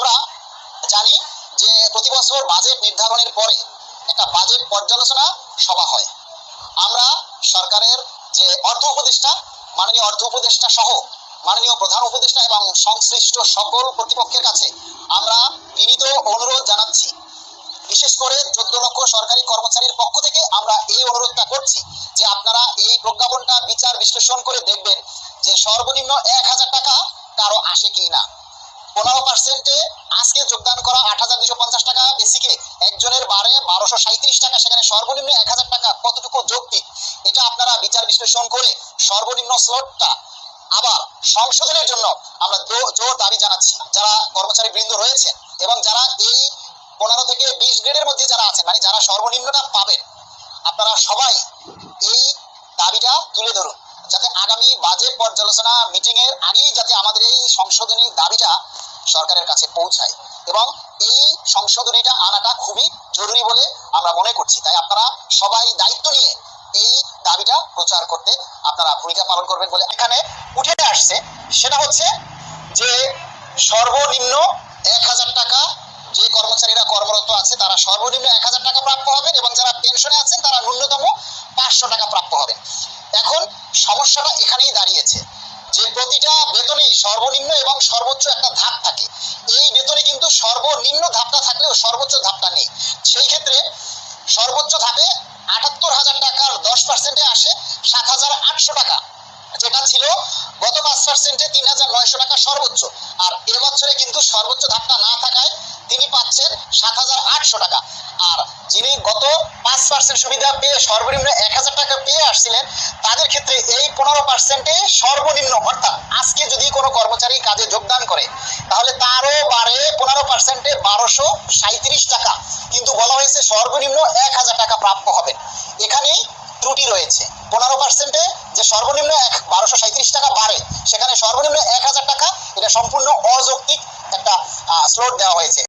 আমরা জানি যে প্রতি বছর বাজেট নির্ধারণের পরে একটা বাজেট পর্যালোচনা সভা হয়। আমরা সরকারের যে অর্থ উপদেষ্টা, মাননীয় অর্থ উপদেষ্টা সহ মাননীয় প্রধান উপদেষ্টা এবং সংশ্লিষ্ট সকল কর্তৃপক্ষের কাছে আমরা বিনীত অনুরোধ জানাচ্ছি। বিশেষ করে চোদ্দ লক্ষ সরকারি কর্মচারীর পক্ষ থেকে আমরা এই অনুরোধটা করছি যে আপনারা এই প্রজ্ঞাপনটা বিচার বিশ্লেষণ করে দেখবেন যে সর্বনিম্ন এক হাজার টাকা কারও আসে কি না। পনেরো পার্সেন্টে আজকে যোগদান করা আট হাজার দুশো পঞ্চাশ টাকা। বেসিকে একজনের বারে বারোশো সাঁত্রিশ টাকা, সেখানে সর্বনিম্ন এক হাজার টাকা। কতটুকু যৌক্তিক? এটা আপনারা বিচার বিশ্লেষণ করে সর্বনিম্ন স্লটটা আবার সংশোধনের জন্য আমরা জোর দাবি জানাচ্ছি। যারা কর্মচারী বৃন্দ রয়েছেন এবং যারা এই পনেরো থেকে বিশ গ্রেডের মধ্যে যারা আছেন মানে যারা সর্বনিম্নটা পাবেন, আপনারা সবাই এই দাবিটা তুলে ধরুন। যাতে আগামী বাজেট পর্যালোচনা মিটিং এর আগেই যাতে আমাদের এই সংশোধনী দাবিটা সরকারের কাছে পৌঁছায়। এবং এই সংশোধনীটা আনাটা খুবই জরুরি বলে আমরা মনে করছি। তাই আপনারা সবাই দায়িত্ব নিয়ে এই দাবিটা প্রচার করতে আপনারা ভূমিকা পালন করবেন বলে এখানে উঠে আসছে। সেটা হচ্ছে যে সর্বনিম্ন এক হাজার টাকা যে কর্মচারীরা কর্মরত আছে, তারা সর্বনিম্ন এক হাজার টাকা প্রাপ্য হবেন এবং যারা পেনশনে আছেন, তারা ন্যূনতম পাঁচশো টাকা প্রাপ্য হবেন। এখন সমস্যাটা এখানেই দাঁড়িয়েছে। যে প্রতিটা বেতনেই সর্বনিম্ন এবং সর্বোচ্চ একটা ধাপ থাকে। এই বেতনে কিন্তু সর্বনিম্ন ধাপটা থাকলেও সর্বোচ্চ ধাপটা নেই। সেই ক্ষেত্রে সর্বোচ্চ ধাপে আটাত্তর হাজার টাকার দশ পার্সেন্টে আসে সাত হাজার আটশো টাকা, যেটা ছিল গত পাঁচ পার্সেন্টে তিন হাজার নয়শো টাকা সর্বোচ্চ। আর এবছরে কিন্তু সর্বোচ্চ ধাপটা না থাকায় তিনি পাচ্ছেন সাত হাজার আটশো টাকা। আর যিনি গত পাঁচ পার্সেন্ট সুবিধা পেয়ে সর্বনিম্ন এক হাজার টাকা পেয়ে আসছিলেন, তাদের ক্ষেত্রে এই পনেরো পার্সেন্টে সর্বনিম্ন, অর্থাৎ আজকে যদি কোনো কর্মচারী কাজে যোগদান করে, তাহলে তারও বারে পনেরো পার্সেন্টে বারোশো সাঁত্রিশ টাকা। কিন্তু বলা হয়েছে সর্বনিম্ন এক হাজার টাকা প্রাপ্য হবেন। এখানেই ত্রুটি রয়েছে। পনেরো পার্সেন্টে যে সর্বনিম্ন এক, বারোশো সাঁত্রিশ টাকা বাড়ে, সেখানে সর্বনিম্ন এক হাজার টাকা, এটা সম্পূর্ণ অযৌক্তিক একটা স্লোট দেওয়া হয়েছে।